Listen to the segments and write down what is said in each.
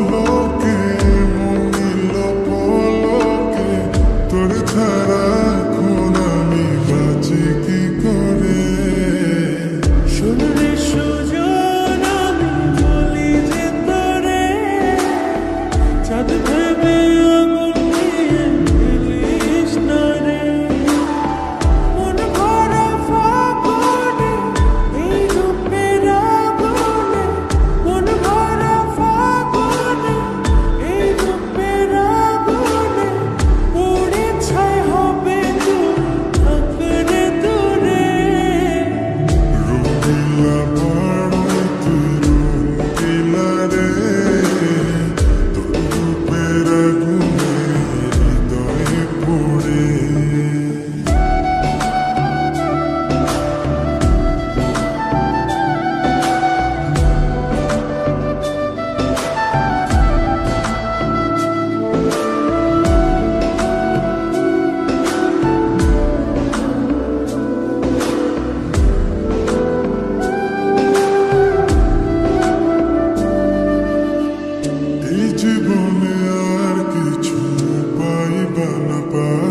পলকে মনিল পলকে তোর ছাড়া na paz.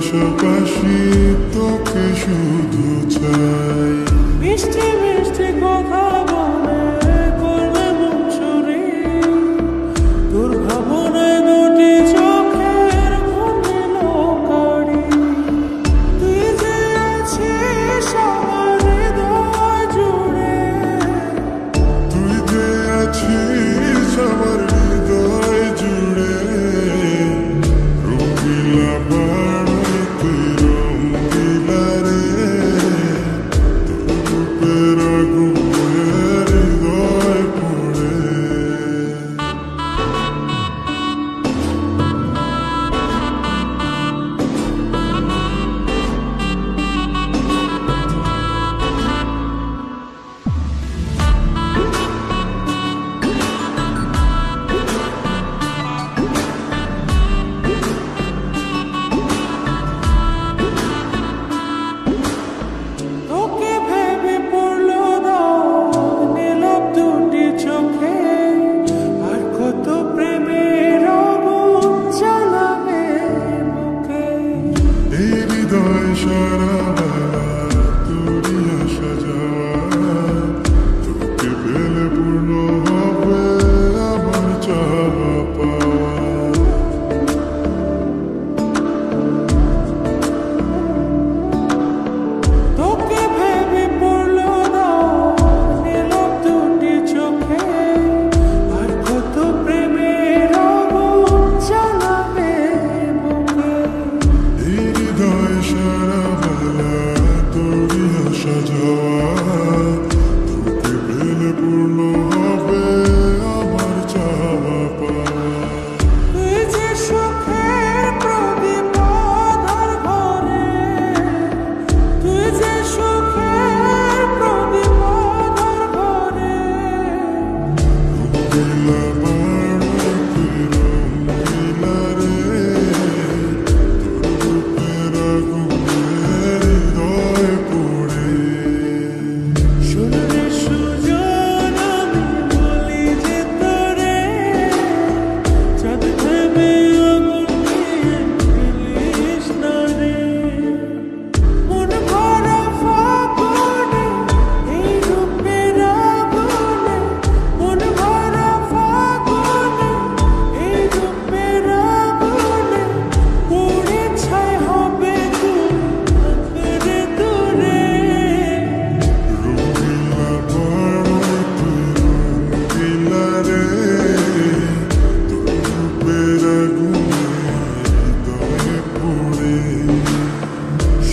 পাশাপাশি তোকে শুধু চাই। মিষ্টি মিষ্টি কথা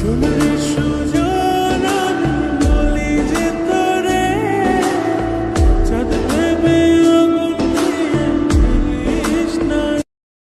to.